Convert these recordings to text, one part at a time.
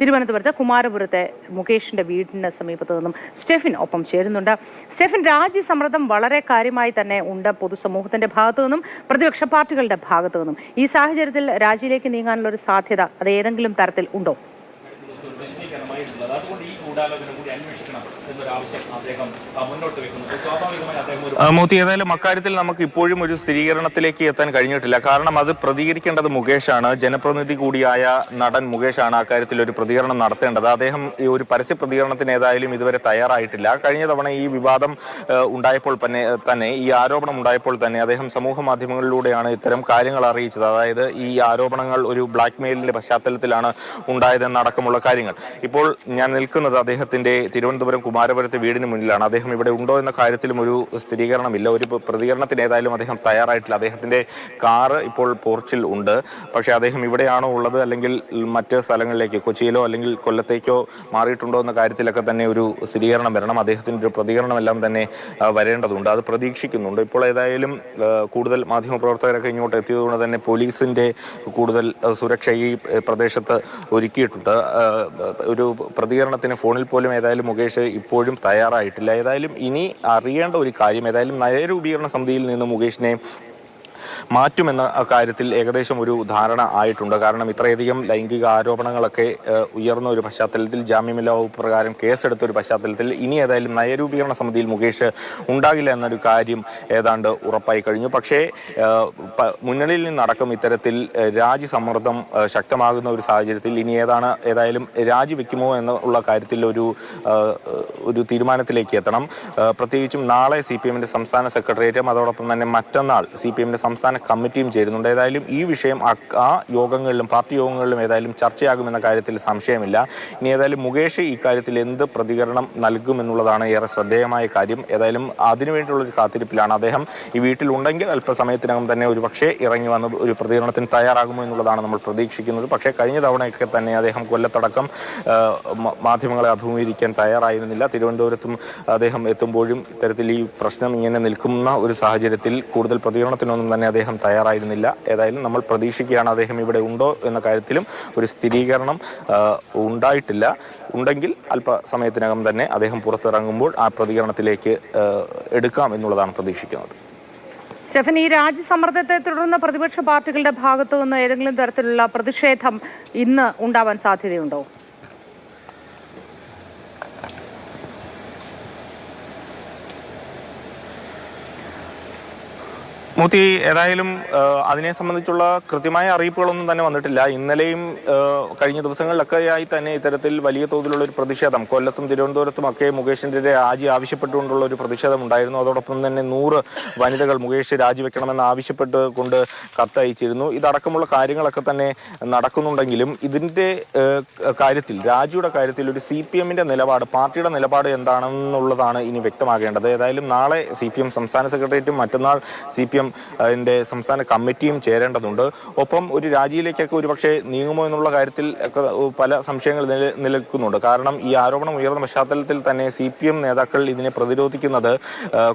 തിരുവനന്തപുരത്ത് കുമാരപുരത്തെ മുകേഷിന്റെ വീടിന് സമീപത്ത് നിന്നും സ്റ്റെഫിൻ ഒപ്പം ചേരുന്നുണ്ട്. സ്റ്റെഫിൻ രാജ്യസമ്മർദ്ദം വളരെ കാര്യമായി തന്നെ ഉണ്ട്. പൊതുസമൂഹത്തിന്റെ ഭാഗത്തു നിന്നും പ്രതിപക്ഷ പാർട്ടികളുടെ ഭാഗത്തു നിന്നും. ഈ സാഹചര്യത്തിൽ രാജ്യയിലേക്ക് നീങ്ങാനുള്ള ഒരു സാധ്യത അത് ഏതെങ്കിലും തരത്തിൽ ഉണ്ടോ? അതുകൊണ്ട് ഈ കൂടി അന്വേഷിക്കണം എന്നൊരാവശ്യം അദ്ദേഹം മുന്നോട്ട് വെക്കുന്നത് സ്വാഭാവികമായി അദ്ദേഹം മോത്തി ഏതായാലും അക്കാര്യത്തിൽ നമുക്ക് ഇപ്പോഴും ഒരു സ്ഥിരീകരണത്തിലേക്ക് എത്താൻ കഴിഞ്ഞിട്ടില്ല. കാരണം അത് പ്രതികരിക്കേണ്ടത് മുകേഷാണ്. ജനപ്രതിനിധി കൂടിയായ നടൻ മുകേഷാണ് അക്കാര്യത്തിൽ ഒരു പ്രതികരണം നടത്തേണ്ടത്. അദ്ദേഹം ഈ ഒരു പരസ്യ പ്രതികരണത്തിന് ഏതായാലും ഇതുവരെ തയ്യാറായിട്ടില്ല. കഴിഞ്ഞ തവണ ഈ വിവാദം ഉണ്ടായപ്പോൾ തന്നെ തന്നെ ഈ ആരോപണം ഉണ്ടായപ്പോൾ തന്നെ അദ്ദേഹം സമൂഹ മാധ്യമങ്ങളിലൂടെയാണ് ഇത്തരം കാര്യങ്ങൾ അറിയിച്ചത്. അതായത് ഈ ആരോപണങ്ങൾ ഒരു ബ്ലാക്ക് മെയിലിന്റെ പശ്ചാത്തലത്തിലാണ് ഉണ്ടായതെന്നടക്കമുള്ള കാര്യങ്ങൾ. ഇപ്പോൾ ഞാൻ നിൽക്കുന്നത് അദ്ദേഹത്തിന്റെ തിരുവനന്തപുരം കുമാരപുരത്തെ വീടിന് മുന്നിലാണ് അദ്ദേഹം ഇവിടെ ഉണ്ടോ എന്ന കാര്യത്തിലും ഒരു സ്ഥിരീകരണമില്ല ഒരു പ്രതികരണത്തിന് ഏതായാലും അദ്ദേഹം തയ്യാറായിട്ടില്ല. അദ്ദേഹത്തിന്റെ കാറ് ഇപ്പോൾ പോർച്ചിൽ ഉണ്ട്. പക്ഷേ അദ്ദേഹം ഇവിടെയാണോ ഉള്ളത് അല്ലെങ്കിൽ മറ്റ് സ്ഥലങ്ങളിലേക്ക് കൊച്ചിയിലോ അല്ലെങ്കിൽ കൊല്ലത്തേക്കോ മാറിയിട്ടുണ്ടോ എന്ന കാര്യത്തിലൊക്കെ തന്നെ ഒരു സ്ഥിരീകരണം വരണം. അദ്ദേഹത്തിന്റെ ഒരു പ്രതികരണമെല്ലാം തന്നെ വരേണ്ടതുണ്ട്. അത് പ്രതീക്ഷിക്കുന്നുണ്ട്. ഇപ്പോൾ ഏതായാലും കൂടുതൽ മാധ്യമപ്രവർത്തകരൊക്കെ ഇങ്ങോട്ട് എത്തിയതുകൊണ്ട് തന്നെ പോലീസിന്റെ കൂടുതൽ സുരക്ഷ ഈ പ്രദേശത്ത് ഒരുക്കിയിട്ടുണ്ട്. ഒരു പ്രതികരണത്തിന് ഫോണിൽ പോലും ഏതായാലും മുകേഷ് ഇപ്പോഴും തയ്യാറായിട്ടില്ല. ഏതായാലും ഇനി അറിയേണ്ട ഒരു കാര്യം ഏതായാലും നയരൂപീകരണ സമിതിയിൽ നിന്ന് മുകേഷിനെ മാറ്റുമെന്ന കാര്യത്തിൽ ഏകദേശം ഒരു ധാരണ ആയിട്ടുണ്ട്. കാരണം ഇത്രയധികം ലൈംഗിക ആരോപണങ്ങളൊക്കെ ഉയർന്ന ഒരു പശ്ചാത്തലത്തിൽ ജാമ്യമില്ലാ വകുപ്പ് പ്രകാരം കേസെടുത്ത ഒരു പശ്ചാത്തലത്തിൽ ഇനി ഏതായാലും നയരൂപീകരണ സമിതിയിൽ മുകേഷ് ഉണ്ടാകില്ല എന്നൊരു കാര്യം ഏതാണ്ട് ഉറപ്പായി കഴിഞ്ഞു. പക്ഷേ മുന്നണിയിൽ നിന്നടക്കം ഇത്തരത്തിൽ രാജി സമ്മർദ്ദം ശക്തമാകുന്ന ഒരു സാഹചര്യത്തിൽ ഇനി ഏതാണ് ഏതായാലും രാജിവെക്കുമോ എന്നുള്ള കാര്യത്തിൽ ഒരു ഒരു തീരുമാനത്തിലേക്ക് എത്തണം. പ്രത്യേകിച്ചും നാളെ സി പി എമ്മിന്റെ സംസ്ഥാന സെക്രട്ടേറിയറ്റും അതോടൊപ്പം തന്നെ മറ്റന്നാൾ സി പി എമ്മിന്റെ സംസ്ഥാന കമ്മിറ്റിയും ചേരുന്നുണ്ട്. ഏതായാലും ഈ വിഷയം ആ- യോഗങ്ങളിലും പാർട്ടി യോഗങ്ങളിലും ഏതായാലും ചർച്ചയാകുമെന്ന കാര്യത്തിൽ സംശയമില്ല. ഇനി ഏതായാലും മുകേഷ് ഇക്കാര്യത്തിൽ എന്ത് പ്രതികരണം നൽകുമെന്നുള്ളതാണ് ഏറെ ശ്രദ്ധേയമായ കാര്യം. ഏതായാലും അതിനുവേണ്ടിയുള്ള ഒരു കാത്തിരിപ്പിലാണ് അദ്ദേഹം ഈ വീട്ടിലുണ്ടെങ്കിൽ അല്പസമയത്തിനകം തന്നെ ഒരു പക്ഷേ ഇറങ്ങി വന്ന് ഒരു പ്രതികരണത്തിന് തയ്യാറാകുമോ എന്നുള്ളതാണ് നമ്മൾ പ്രതീക്ഷിക്കുന്നത്. പക്ഷേ കഴിഞ്ഞ തവണയൊക്കെ തന്നെ അദ്ദേഹം കൊല്ലത്തടക്കം മാധ്യമങ്ങളെ അഭിമുഖീകരിക്കാൻ തയ്യാറായിരുന്നില്ല. തിരുവനന്തപുരത്തും അദ്ദേഹം എത്തുമ്പോഴും ഇത്തരത്തിൽ ഈ പ്രശ്നം ഇങ്ങനെ നിൽക്കുന്ന ഒരു സാഹചര്യത്തിൽ കൂടുതൽ പ്രതികരണത്തിനൊന്നും തന്നെ അദ്ദേഹം തയ്യാറായിരുന്നില്ല. ഏതായാലും നമ്മൾ പ്രതീക്ഷിക്കുകയാണ് അദ്ദേഹം ഇവിടെ ഉണ്ടോ എന്ന കാര്യത്തിലും ഒരു സ്ഥിരീകരണം ഉണ്ടായിട്ടില്ല. ഉണ്ടെങ്കിൽ അല്പസമയത്തിനകം തന്നെ അദ്ദേഹം പുറത്തിറങ്ങുമ്പോൾ ആ പ്രതികരണത്തിലേക്ക് എടുക്കാം എന്നുള്ളതാണ് പ്രതീക്ഷിക്കുന്നത്. സ്റ്റെഫൻ ഈ രാജ്യസമ്മർദ്ദത്തെ തുടർന്ന് പ്രതിപക്ഷ പാർട്ടികളുടെ ഭാഗത്തു നിന്ന് ഏതെങ്കിലും തരത്തിലുള്ള പ്രതിഷേധം ഇന്ന് ഉണ്ടാവാൻ സാധ്യതയുണ്ടോ? മൂത്തി ഏതായാലും അതിനെ സംബന്ധിച്ചുള്ള കൃത്യമായ അറിയിപ്പുകളൊന്നും തന്നെ വന്നിട്ടില്ല. ഇന്നലെയും കഴിഞ്ഞ ദിവസങ്ങളിലൊക്കെയായി തന്നെ ഇത്തരത്തിൽ വലിയ തോതിലുള്ള ഒരു പ്രതിഷേധം കൊല്ലത്തും തിരുവനന്തപുരത്തും ഒക്കെ മുകേഷിന്റെ രാജി ആവശ്യപ്പെട്ടുകൊണ്ടുള്ള ഒരു പ്രതിഷേധം ഉണ്ടായിരുന്നു. അതോടൊപ്പം തന്നെ നൂറ് വനിതകൾ മുകേഷ് രാജിവെക്കണമെന്ന് ആവശ്യപ്പെട്ട് കൊണ്ട് കത്തയച്ചിരുന്നു. ഇതടക്കമുള്ള കാര്യങ്ങളൊക്കെ തന്നെ നടക്കുന്നുണ്ടെങ്കിലും ഇതിന്റെ കാര്യത്തിൽ രാജിയുടെ കാര്യത്തിൽ ഒരു സി പി എമ്മിന്റെ നിലപാട് പാർട്ടിയുടെ നിലപാട് എന്താണെന്നുള്ളതാണ് ഇനി വ്യക്തമാകേണ്ടത്. ഏതായാലും നാളെ സി പി എം സംസ്ഥാന സെക്രട്ടേറിയറ്റും മറ്റന്നാൾ സി പി എം അതിന്റെ സംസ്ഥാന കമ്മിറ്റിയും ചേരേണ്ടതുണ്ട്. ഒപ്പം ഒരു രാജിയിലേക്കൊക്കെ ഒരുപക്ഷെ നീങ്ങുമോ എന്നുള്ള കാര്യത്തിൽ ഒക്കെ പല സംശയങ്ങൾ നില നിലനിൽക്കുന്നുണ്ട്. കാരണം ഈ ആരോപണം ഉയർന്ന പശ്ചാത്തലത്തിൽ തന്നെ സി പി എം നേതാക്കൾ ഇതിനെ പ്രതിരോധിക്കുന്നത്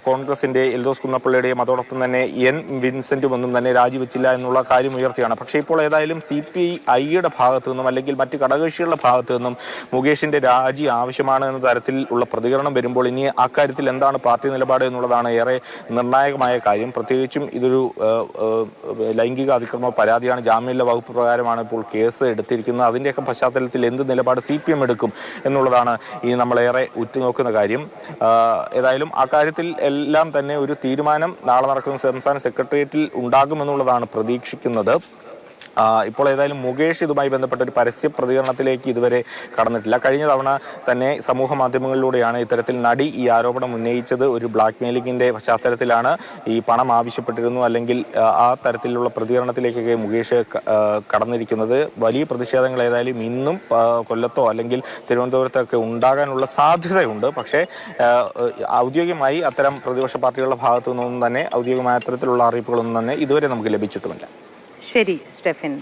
കോൺഗ്രസിന്റെ എൽദോസ് കുന്നപ്പള്ളിയുടെയും അതോടൊപ്പം തന്നെ എൻ വിൻസെന്റും ഒന്നും തന്നെ രാജിവെച്ചില്ല എന്നുള്ള കാര്യം ഉയർത്തിയാണ്. പക്ഷേ ഇപ്പോൾ ഏതായാലും സി പി ഐയുടെ ഭാഗത്തു നിന്നും അല്ലെങ്കിൽ മറ്റ് ഘടകകക്ഷികളുടെ ഭാഗത്തു നിന്നും മുകേഷിന്റെ രാജി ആവശ്യമാണ് എന്ന തരത്തിൽ ഉള്ള പ്രതികരണം വരുമ്പോൾ ഇനി അക്കാര്യത്തിൽ എന്താണ് പാർട്ടി നിലപാട് എന്നുള്ളതാണ് ഏറെ നിർണായകമായ കാര്യം. പ്രത്യേകിച്ചും ഇതൊരു ആ, ആ, ലൈംഗിക അതിക്രമ പരാതിയാണ്. ജാമ്യമില്ല വകുപ്പ് പ്രകാരമാണ് ഇപ്പോൾ കേസ് എടുത്തിരിക്കുന്നത്. അതിന്റെയൊക്കെ പശ്ചാത്തലത്തിൽ എന്ത് നിലപാട് സി പി എം എടുക്കും എന്നുള്ളതാണ് ഈ നമ്മളേറെ ഉറ്റുനോക്കുന്ന കാര്യം. ഏതായാലും ആ കാര്യത്തിൽ എല്ലാം തന്നെ ഒരു തീരുമാനം നാളെ നടക്കുന്ന സംസ്ഥാന സെക്രട്ടേറിയറ്റിൽ ഉണ്ടാകുമെന്നുള്ളതാണ് പ്രതീക്ഷിക്കുന്നത്. ഇപ്പോൾ ഏതായാലും മുകേഷ് ഇതുമായി ബന്ധപ്പെട്ട ഒരു പരസ്യ പ്രതികരണത്തിലേക്ക് ഇതുവരെ കടന്നിട്ടില്ല. കഴിഞ്ഞ തവണ തന്നെ സമൂഹ മാധ്യമങ്ങളിലൂടെയാണ് ഇത്തരത്തിൽ നടി ഈ ആരോപണം ഉന്നയിച്ചത്. ഒരു ബ്ലാക്ക് മെയിലിംഗിന്റെ പശ്ചാത്തലത്തിലാണ് ഈ പണം ആവശ്യപ്പെട്ടിരുന്നു. അല്ലെങ്കിൽ ആ, തരത്തിലുള്ള പ്രതികരണത്തിലേക്കൊക്കെ മുകേഷ് കടന്നിരിക്കുന്നത്. വലിയ പ്രതിഷേധങ്ങൾ ഏതായാലും ഇന്നും കൊല്ലത്തോ അല്ലെങ്കിൽ തിരുവനന്തപുരത്തൊക്കെ ഉണ്ടാകാനുള്ള സാധ്യതയുണ്ട്. പക്ഷേ ഔദ്യോഗികമായി അത്തരം പ്രതിപക്ഷ പാർട്ടികളുടെ ഭാഗത്തു നിന്നൊന്നും തന്നെ ഔദ്യോഗികമായ അത്തരത്തിലുള്ള അറിയിപ്പുകളൊന്നും തന്നെ ഇതുവരെ നമുക്ക് ലഭിച്ചിട്ടുമില്ല. ശരി സ്റ്റെഫിൻ.